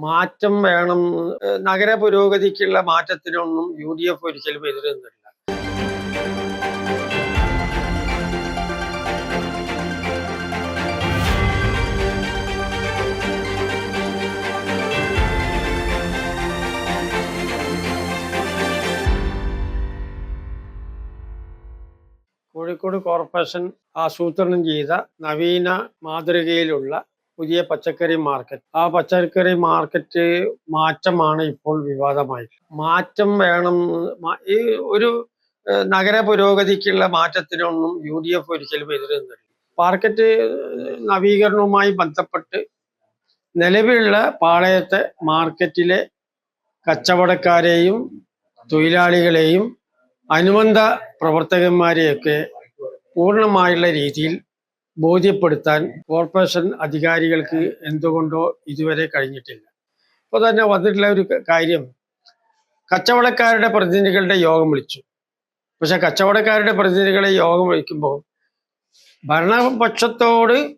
മാറ്റം വേണം. നഗര പുരോഗതിക്കുള്ള മാറ്റത്തിനൊന്നും യു ഡി എഫ് ഒരിക്കലും എതിരുന്നില്ല കോഴിക്കോട് കോർപ്പറേഷൻ ആസൂത്രണം ചെയ്ത നവീന മാതൃകയിലുള്ള പുതിയ പച്ചക്കറി മാർക്കറ്റ്. ആ പച്ചക്കറി മാർക്കറ്റ് മാറ്റമാണ് ഇപ്പോൾ വിവാദമായി. മാറ്റം വേണം ഈ ഒരു നഗര പുരോഗതിക്കുള്ള മാറ്റത്തിനൊന്നും യു ഡി എഫ് ഒരിക്കലും എതിരുന്നില്ല മാർക്കറ്റ് നവീകരണവുമായി ബന്ധപ്പെട്ട് നിലവിലുള്ള പാളയത്തെ മാർക്കറ്റിലെ കച്ചവടക്കാരെയും തൊഴിലാളികളെയും അനുബന്ധ പ്രവർത്തകന്മാരെയൊക്കെ പൂർണമായുള്ള രീതിയിൽ ബോധ്യപ്പെടുത്താൻ കോർപ്പറേഷൻ അധികാരികൾക്ക് എന്തുകൊണ്ടോ ഇതുവരെ കഴിഞ്ഞിട്ടില്ല. ഇപ്പോൾ തന്നെ വന്നിട്ടുള്ള ഒരു കാര്യം കച്ചവടക്കാരുടെ പ്രതിനിധികളുടെ യോഗം വിളിച്ചു. പക്ഷെ കച്ചവടക്കാരുടെ പ്രതിനിധികളെ യോഗം വിളിക്കുമ്പോൾ ഭരണപക്ഷത്തോട്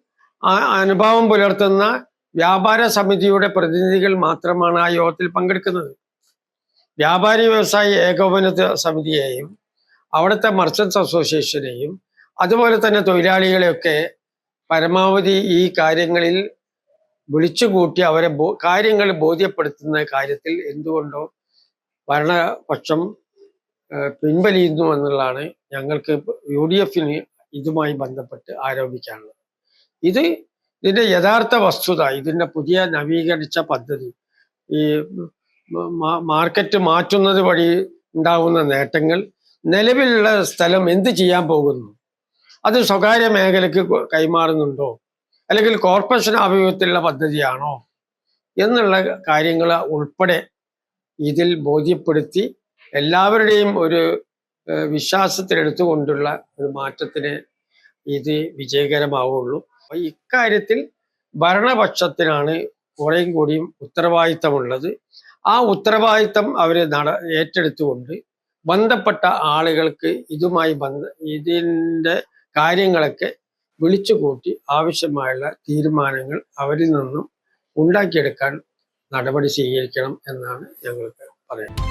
അനുഭാവം പുലർത്തുന്ന വ്യാപാര സമിതിയുടെ പ്രതിനിധികൾ മാത്രമാണ് ആ യോഗത്തിൽ പങ്കെടുക്കുന്നത്. വ്യാപാരി വ്യവസായി ഏകോപന സമിതിയെയും അവിടുത്തെ മർച്ചൻസ് അസോസിയേഷനെയും അതുപോലെ തന്നെ തൊഴിലാളികളെയൊക്കെ പരമാവധി ഈ കാര്യങ്ങളിൽ വിളിച്ചുകൂട്ടി അവരെ കാര്യങ്ങൾ ബോധ്യപ്പെടുത്തുന്ന കാര്യത്തിൽ എന്തുകൊണ്ടോ ഭരണപക്ഷം പിൻവലിയുന്നു എന്നുള്ളതാണ് ഞങ്ങൾക്ക് യു ഡി എഫിന് ഇതുമായി ബന്ധപ്പെട്ട് ആരോപിക്കാനുള്ളത്. ഇത് ഇതിന്റെ യഥാർത്ഥ വസ്തുത ഇതിന്റെ പുതിയ നവീകരിച്ച പദ്ധതി ഈ മാർക്കറ്റ് മാറ്റുന്നത് വഴി ഉണ്ടാവുന്ന നേട്ടങ്ങൾ നിലവിലുള്ള സ്ഥലം എന്ത് ചെയ്യാൻ പോകുന്നു? അത് സ്വകാര്യ മേഖലയ്ക്ക് കൈമാറുന്നുണ്ടോ? അല്ലെങ്കിൽ കോർപ്പറേഷൻ ആഭിമുഖ്യത്തിലുള്ള പദ്ധതിയാണോ? എന്നുള്ള കാര്യങ്ങൾ ഉൾപ്പെടെ ഇതിൽ ബോധ്യപ്പെടുത്തി എല്ലാവരുടെയും ഒരു വിശ്വാസത്തിലെടുത്തുകൊണ്ടുള്ള ഒരു മാറ്റത്തിന് ഇത് വിജയകരമാവുള്ളൂ. ഇക്കാര്യത്തിൽ ഭരണപക്ഷത്തിനാണ് കുറേയും കൂടിയും ഉത്തരവാദിത്തമുള്ളത്. ആ ഉത്തരവാദിത്തം അവർ നട ഏറ്റെടുത്തുകൊണ്ട് ബന്ധപ്പെട്ട ആളുകൾക്ക് ഇതുമായി ബന്ധ ഇതിന്റെ കാര്യങ്ങളൊക്കെ വിളിച്ചു കൂട്ടി ആവശ്യമായുള്ള തീരുമാനങ്ങൾ അവരിൽ നിന്നും ഉണ്ടാക്കിയെടുക്കാൻ നടപടി സ്വീകരിക്കണം എന്നാണ് ഞങ്ങൾക്ക് പറയുന്നത്.